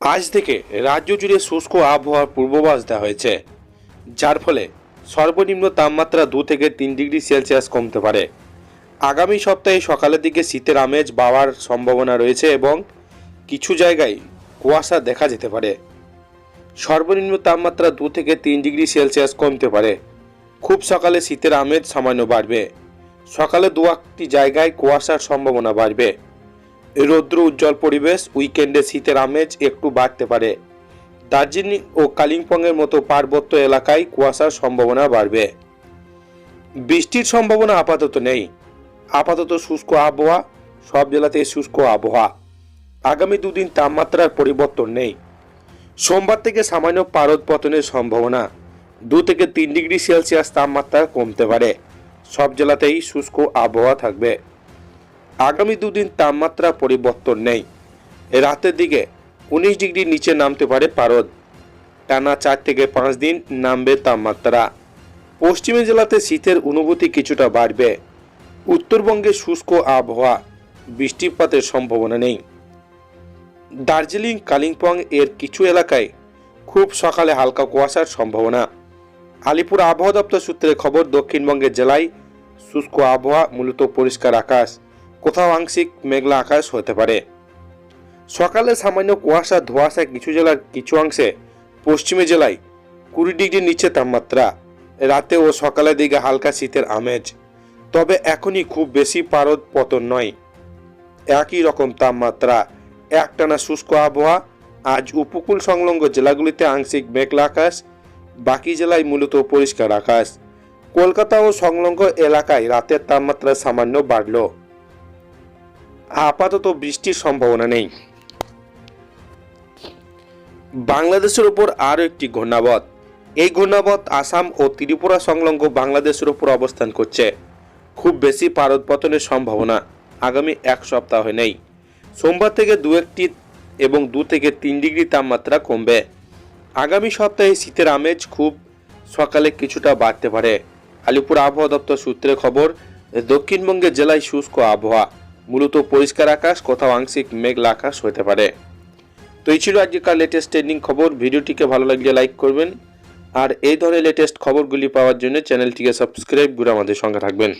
আজ থেকে রাজ্য জুড়ে শুষ্ক আবহাওয়ার পূর্বাভাস দেওয়া হয়েছে। যার ফলে সর্বনিম্ন তাপমাত্রা দু থেকে তিন ডিগ্রি সেলসিয়াস কমতে পারে। আগামী সপ্তাহে সকালের দিকে শীতের আমেজ পাওয়ার সম্ভাবনা রয়েছে এবং কিছু জায়গায় কুয়াশা দেখা যেতে পারে। সর্বনিম্ন তাপমাত্রা দু থেকে তিন ডিগ্রি সেলসিয়াস কমতে পারে। খুব সকালে শীতের আমেজ সামান্য বাড়বে। সকালে দু একটি জায়গায় কুয়াশার সম্ভাবনা বাড়বে। রৌদ্র উজ্জ্বল পরিবেশ উইকেন্ডে শীতের আমেজ একটু বাড়তে পারে। দার্জিলিং ও কালিম্পংয়ের মতো পার্বত্য এলাকায় কুয়াশার সম্ভাবনা বাড়বে। বৃষ্টির সম্ভাবনা আপাতত নেই। আপাতত শুষ্ক আবহাওয়া, সব জেলাতেই শুষ্ক আবহাওয়া। আগামী দুদিন তাপমাত্রার পরিবর্তন নেই। সোমবার থেকে সামান্য পারদ পতনের সম্ভাবনা। দু থেকে তিন ডিগ্রি সেলসিয়াস তাপমাত্রা কমতে পারে। সব জেলাতেই শুষ্ক আবহাওয়া থাকবে। আগামী দুদিন তাপমাত্রা পরিবর্তন নেই। রাতের দিকে উনিশ ডিগ্রি নিচে নামতে পারে পারদ। টানা চার থেকে পাঁচ দিন নামবে তাপমাত্রা। পশ্চিমী জেলাতে শীতের অনুভূতি কিছুটা বাড়বে। উত্তরবঙ্গে শুষ্ক আবহাওয়া, বৃষ্টিপাতের সম্ভাবনা নেই। দার্জিলিং, কালিম্পং এর কিছু এলাকায় খুব সকালে হালকা কুয়াশার সম্ভাবনা। আলিপুর আবহাওয়া দপ্তর সূত্রে খবর, দক্ষিণবঙ্গের জেলায় শুষ্ক আবহাওয়া, মূলত পরিষ্কার আকাশ। কোথাও আংশিক মেঘলা আকাশ হতে পারে। সকালে সামান্য কুয়াশা ধোঁয়াশায় কিছু জেলার কিছু অংশে পশ্চিমে জেলায় কুড়ি ডিগ্রির নিচে তাপমাত্রা। রাতে ও সকালের দিকে হালকা শীতের আমেজ। তবে এখনই খুব বেশি পারদ পতন নয়। একই রকম তাপমাত্রা, একটানা শুষ্ক আবহাওয়া, আজ উপকূল সংলগ্ন জেলাগুলিতে আংশিক মেঘলা আকাশ, বাকি জেলায় মূলত পরিষ্কার আকাশ। কলকাতা ও সংলগ্ন এলাকায় রাতের তাপমাত্রা সামান্য বাড়ল। আপাতত বৃষ্টির সম্ভাবনা নেই। বাংলাদেশের উপর আরও একটি ঘূর্ণাবত। এই ঘূর্ণাবত আসাম ও ত্রিপুরা সংলগ্ন বাংলাদেশের উপর অবস্থান করছে। খুব বেশি পারদ পতনের সম্ভাবনা আগামী এক সপ্তাহ নেই। সোমবার থেকে দু একটি এবং দু থেকে তিন ডিগ্রি তাপমাত্রা কমবে। আগামী সপ্তাহে শীতের আমেজ খুব সকালে কিছুটা বাড়তে পারে। আলিপুর আবহাওয়া দপ্তর সূত্রে খবর, দক্ষিণবঙ্গের জেলায় শুষ্ক আবহাওয়া। মূলত পরিষ্কার আকাশ, কোথাও আংশিক মেঘলা আকাশ হতে পারে। তো এই ছিল আজকের লেটেস্ট ট্রেন্ডিং খবর। ভিডিওটিকে ভালো লাগলে লাইক করবেন। আর এই ধরনের লেটেস্ট খবরগুলি পাওয়ার জন্য চ্যানেলটিকে সাবস্ক্রাইব করে আমাদের সঙ্গে থাকবেন।